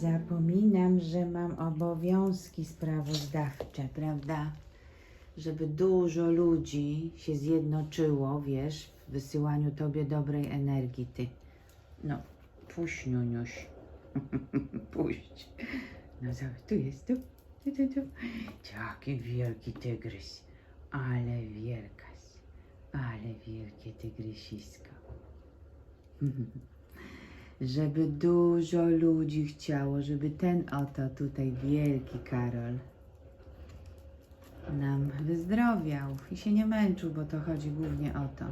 Zapominam, że mam obowiązki sprawozdawcze, prawda? Żeby dużo ludzi się zjednoczyło, wiesz, w wysyłaniu tobie dobrej energii, ty. No, puść, Niuniuś. puść. No zobacz, tu jest, tu, tu, tu, tu. Wielki tygrys. Ale wielkas. Ale wielkie tygrysisko. żeby dużo ludzi chciało, żeby ten oto tutaj wielki Karol nam wyzdrowiał i się nie męczył, bo to chodzi głównie o to.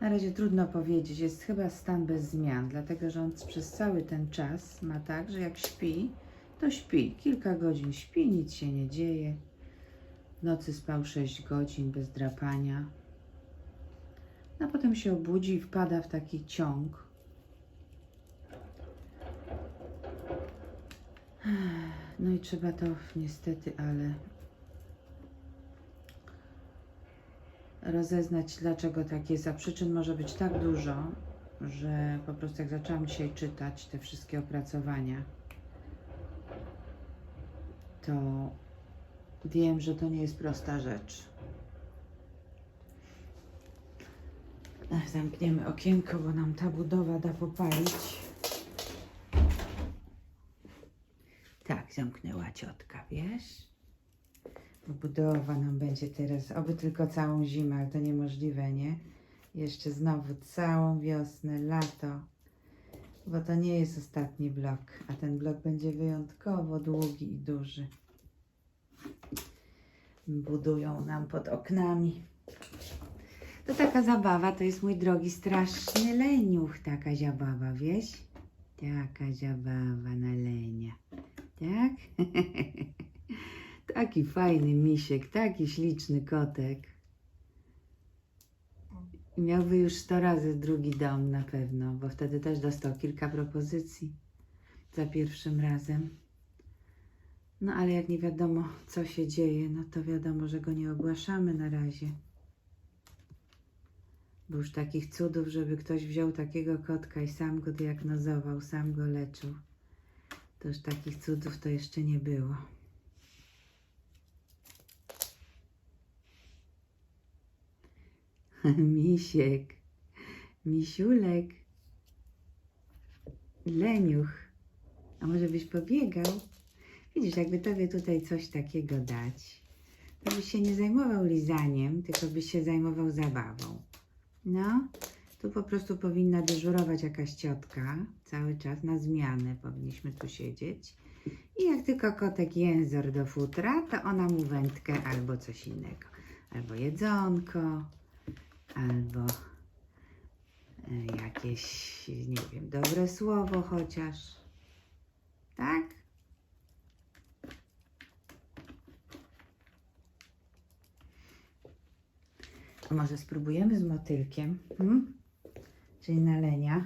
Na razie trudno powiedzieć, jest chyba stan bez zmian, dlatego że on przez cały ten czas ma tak, że jak śpi, to śpi. Kilka godzin śpi, nic się nie dzieje. W nocy spał 6 godzin bez drapania. A potem się obudzi i wpada w taki ciąg. No i trzeba to niestety, ale rozeznać, dlaczego tak jest. A przyczyn może być tak dużo, że po prostu jak zaczęłam dzisiaj czytać te wszystkie opracowania, to wiem, że to nie jest prosta rzecz. Zamkniemy okienko, bo nam ta budowa da popalić. Tak, zamknęła ciotka, wiesz? Budowa nam będzie teraz, oby tylko całą zimę, ale to niemożliwe, nie? Jeszcze znowu całą wiosnę, lato. Bo to nie jest ostatni blok, a ten blok będzie wyjątkowo długi i duży. Budują nam pod oknami. To taka zabawa, to jest mój drogi straszny leniuch, taka zabawa, wiesz? Taka zabawa na lenia, tak? taki fajny misiek, taki śliczny kotek. Miałby już 100 razy drugi dom na pewno, bo wtedy też dostał kilka propozycji za pierwszym razem. No ale jak nie wiadomo, co się dzieje, no to wiadomo, że go nie ogłaszamy na razie. Bo już takich cudów, żeby ktoś wziął takiego kotka i sam go diagnozował, sam go leczył, to już takich cudów to jeszcze nie było. Misiek, misiulek, leniuch, a może byś pobiegał? Widzisz, jakby tobie tutaj coś takiego dać, to byś się nie zajmował lizaniem, tylko byś się zajmował zabawą. No, tu po prostu powinna dyżurować jakaś ciotka cały czas na zmianę. Powinniśmy tu siedzieć. I jak tylko kotek jęzor do futra, to ona mu wędkę albo coś innego. Albo jedzonko, albo e, jakieś, nie wiem, dobre słowo chociaż. Tak? A może spróbujemy z motylkiem? Hmm? Czyli na lenia.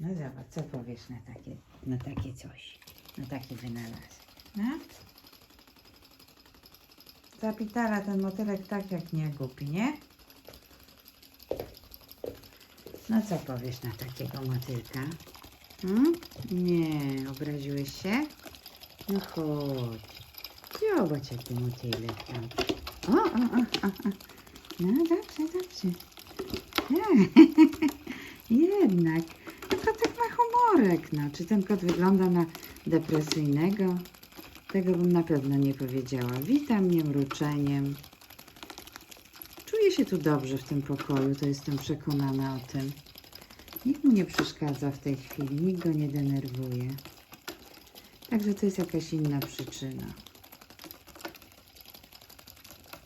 No zobacz, co powiesz na takie, na takie coś, na taki wynalazek, no? Zapitala ten motylek tak jak nie głupi, nie? No co powiesz na takiego motylka? Hmm? Nie, obraziłeś się? No chodź. Zobacz jaki motylek tam. O, o, o, o, o. No dobrze, dobrze. Nie. Jednak. No kotek ma humorek, no. Czy ten kot wygląda na depresyjnego? Tego bym na pewno nie powiedziała. Witam mnie mruczeniem. Czuję się tu dobrze w tym pokoju, to jestem przekonana o tym. Nikt mu nie przeszkadza w tej chwili, nikt go nie denerwuje. Także to jest jakaś inna przyczyna.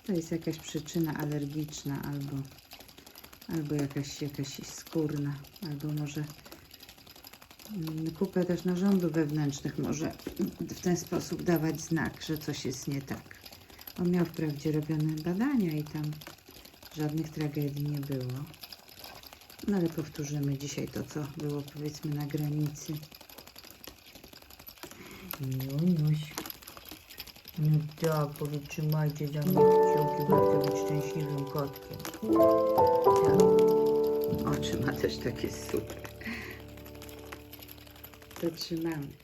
To jest jakaś przyczyna alergiczna albo, albo jakaś, jakaś skórna, albo może mm, kupę też narządów wewnętrznych może w ten sposób dawać znak, że coś jest nie tak. On miał wprawdzie robione badania i tam żadnych tragedii nie było. No ale powtórzymy dzisiaj to, co było powiedzmy na granicy. Junuś. No tak, powiedz trzymajcie za mnie kciuki, chcę być szczęśliwym kotkiem. Tak. Oczy ma też takie super. To trzymamy.